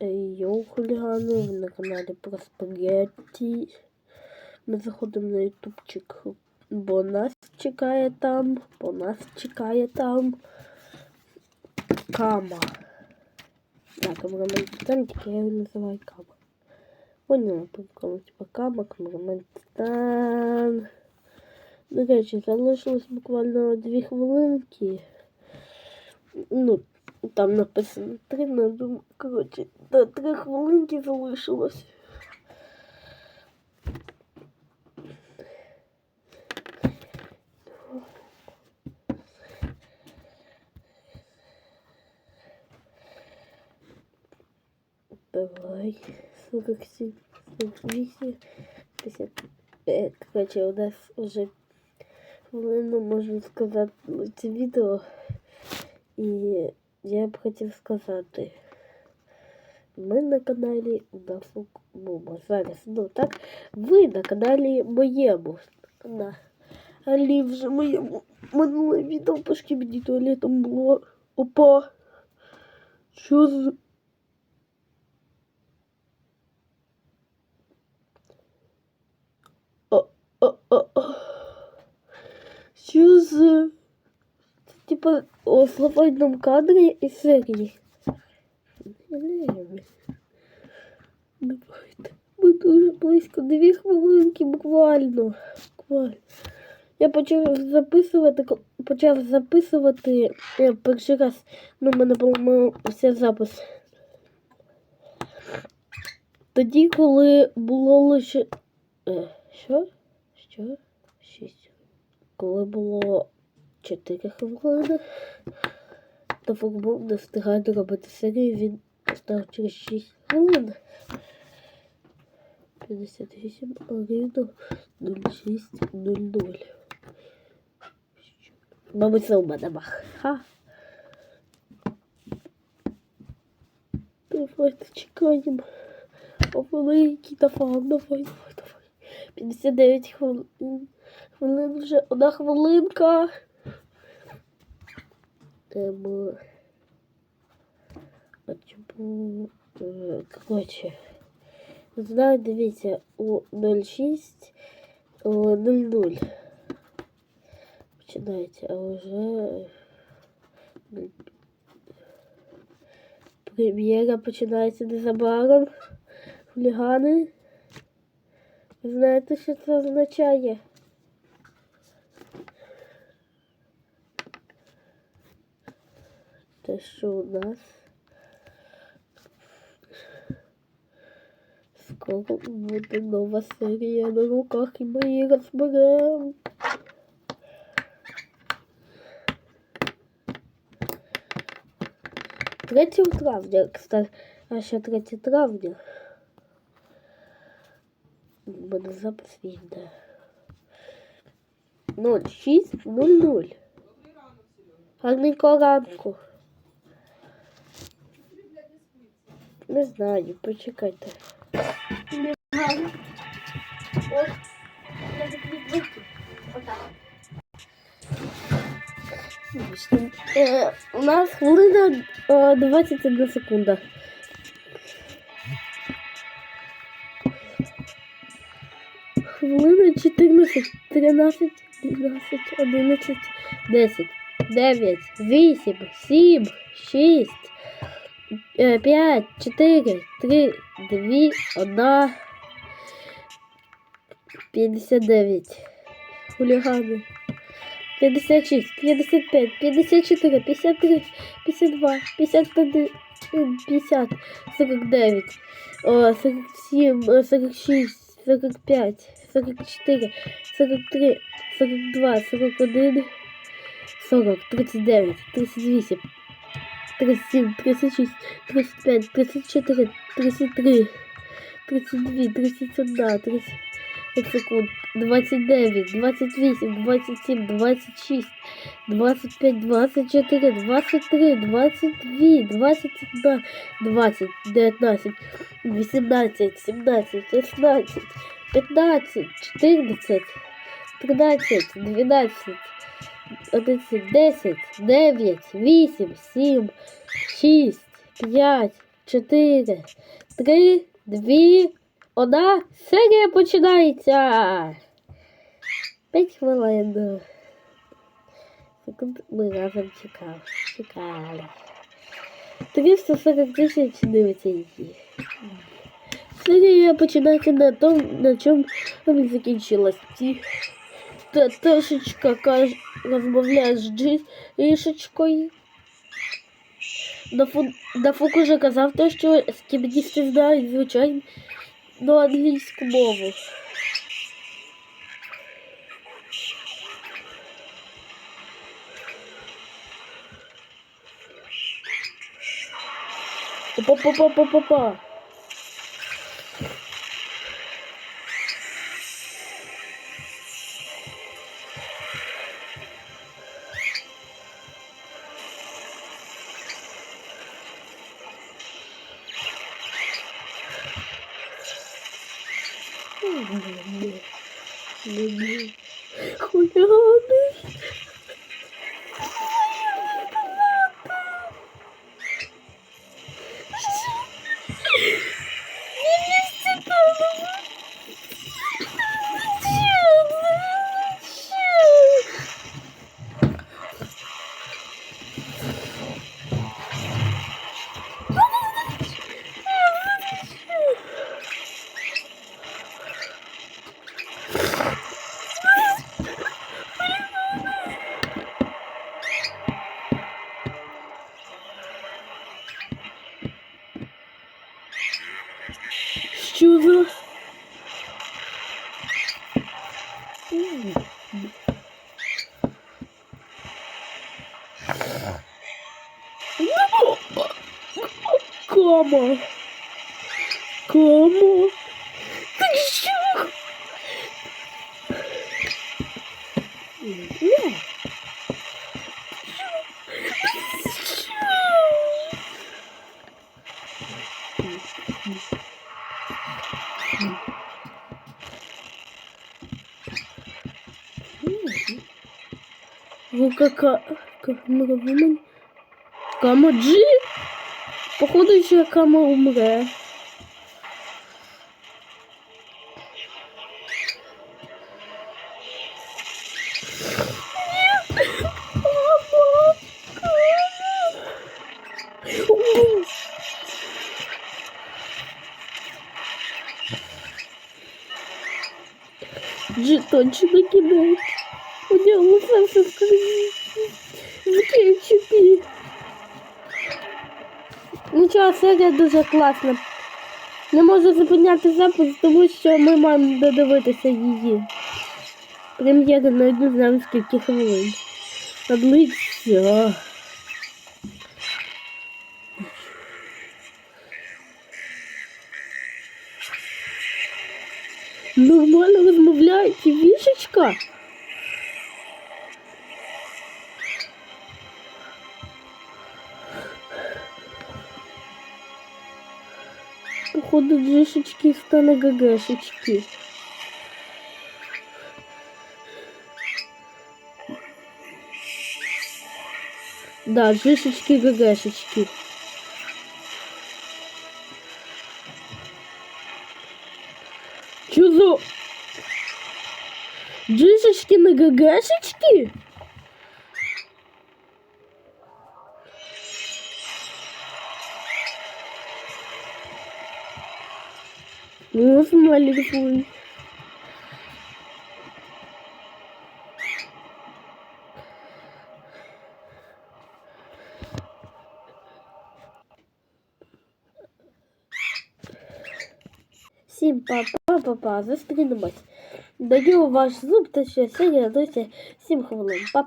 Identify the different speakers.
Speaker 1: Йоу, хулігани, ви на каналі про спагетті. Ми заходимо на ютубчик, бо нас чекає там, бо нас чекає там Кама. Да, камерамен Титан, тільки я його називаю Кама. Поняла, прикол, типа Кама, камерамен Титан. До речі, залишилось буквально дві хвилинки. Ну, там написано три, ну, думаю, коротше, да, три хвилинки залишилось. Давай, 47, 48, 55. Короче, у нас уже хвилину, можна сказати, це відео. І я б хотів сказати, ми на каналі Дафук Буба. Зараз, ну так, ви на каналі моєму. На каналі вже моєму минуле відео по шкібні туалетом було. Опа! Що з... О, о, о, о. Що з... Типа у слободном кадрі і серії. Давайте. Ми дуже близько. Дві хвилинки буквально. буквально. Я почав записувати, почав записувати я перший раз. Ну, в мене поламався запис. Тоді, коли було лише. Е, що? Що? Шість. Коли було 4 хвилини, то футбол не встигає доробити серію, він став через 6 хвилин. 58 рівно 06.00. Мабуть, це у мене бах. Ха. Давайте чекаємо. О, великий давай, давай, давай, давай. 59 хвилин. Хвилин вже одна хвилинка. Ем, а чому, е, коротше, знаю, дивіться, у 06, у 00 починається, а нуль- прем'єра починається незабаром. Хулігани. Ви знаєте, що це означає? Те, що у нас скоро буде нова серія на руках і ми її розберемо. Третього травня, кстати, а ще 3 травня. У мене запис відео. 06.00. Гарненького ранку. Не знаю, почекайте. Ось, я. Отак. Вибачте. Е, У нас хвилина е, 21 секунда. Хвилина 14, 13, 12, 11, 10, 9, 8, 7, 6, 5, 4, 3, 2, 1, 59. Хулиганы. 56, 55, 54, 53, 52, 51, 50, 49, о, 47, о, 46, 45, 44, 43, 42, 41, 40, 39, 38, 37, 36, 35, 34, 33, 32, 31, 30 секунд, 29, 28, 27, 26, 25, 24, 23, 22, 21, 20, 19, 18, 17, 16, 15, 14, 13, 12, 11, 10, 9, 8, 7, 6, 5, чотири, три, дві, одна. Серія починається. П'ять хвилин. Секунд ми разом чекали. Чекали. 340 тисяч дивиться. Серія починається на тому, на чому закінчилась. Та каже, розмовляє з Джишечкою. Дафук, Дафук уже казав те, що скібдісти знають, звичайно, англійську мову. Опа-па-па-па-па-па. Lulu. Що Ну кака... Камера Кама Джи? Походу ще Кама умре. Джи точно в крові. В кетчупі. Нічого, серія дуже класна. Не можу зупиняти запис, тому що ми маємо додивитися її. Прем'єра на одну знаю скільки хвилин. Отлично. Нормально розмовляєте, вішечка? Походу джишечки стане гагашечки. Да, джишечки гагашечки. Чё за... Джишечки на гагашечки? Ну, смайлик Всім па-па-па-па, зустрінемось. Даю ваш зуб, та ще серія досі 7 хвилин. Па-па.